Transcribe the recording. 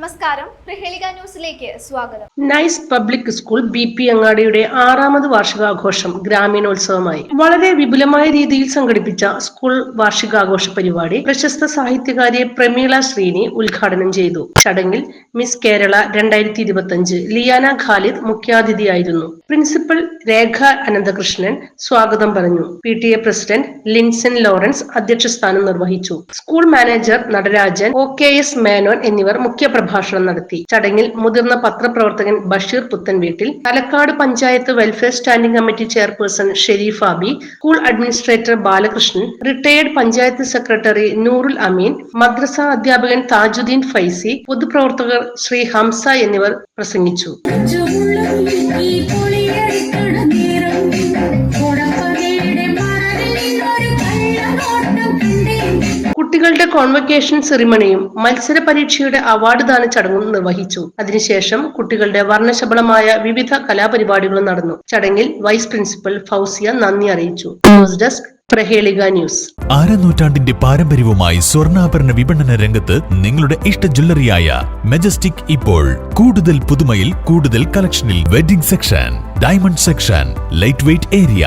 നമസ്കാരം. പ്രഹേളിക ന്യൂസിലേക്ക് സ്വാഗതം. Nice Public School B P അങ്ങാടിയുടെ ആറാമത് വാർഷികാഘോഷം ഗ്രാമീണോത്സവമായി. വളരെ വിപുലമായ രീതിയിൽ സംഘടിപ്പിച്ച സ്കൂൾ വാർഷികാഘോഷ പരിപാടി പ്രശസ്ത സാഹിത്യകാരി പ്രമീള ശ്രീനി ഉദ്ഘാടനം ചെയ്തു. ചടങ്ങിൽ മിസ് കേരള രണ്ടായിരത്തി ഇരുപത്തിയഞ്ച് ലിയാന ഖാലിദ് മുഖ്യാതിഥിയായിരുന്നു. പ്രിൻസിപ്പൽ രേഖ അനന്തകൃഷ്ണൻ സ്വാഗതം പറഞ്ഞു. P T A president Linson Lawrence അധ്യക്ഷസ്ഥാനം നിർവഹിച്ചു. School manager Natarajan O K S Menon എന്നിവർ മുഖ്യപ്രഭാഷണം നടത്തി. ചടങ്ങിൽ മുതിർന്ന പത്രപ്രവർത്തകൻ Basheer Puthan Veettil Thalakkad panchayat welfare standing committee chairperson Sherif Abi school administrator Balakrishnan retired panchayat secretary Noorul Ameen മദ്രസ അധ്യാപകൻ താജുദ്ദീൻ ഫൈസി പൊതുപ്രവർത്തകർ ശ്രീ ഹംസ എന്നിവർ പ്രസംഗിച്ചു. കുട്ടികളുടെ കോൺവക്കേഷൻ സെറിമണിയും മത്സര പരീക്ഷയുടെ അവാർഡ് ദാന ചടങ്ങും നിർവഹിച്ചു. അതിനുശേഷം കുട്ടികളുടെ വർണശബളമായ വിവിധ കലാപരിപാടികളും നടന്നു. ചടങ്ങിൽ വൈസ് പ്രിൻസിപ്പൽ ഫൗസിയ നന്ദി അറിയിച്ചു. News desk Prahelika news. പാരമ്പര്യവുമായി സ്വർണാഭരണ വിപണന രംഗത്ത് നിങ്ങളുടെ ഇഷ്ട ജ്വല്ലറിയായ മെജസ്റ്റിക് ഇപ്പോൾ കൂടുതൽ പുതുമയിൽ കൂടുതൽ കളക്ഷനിൽ wedding section diamond section light weight area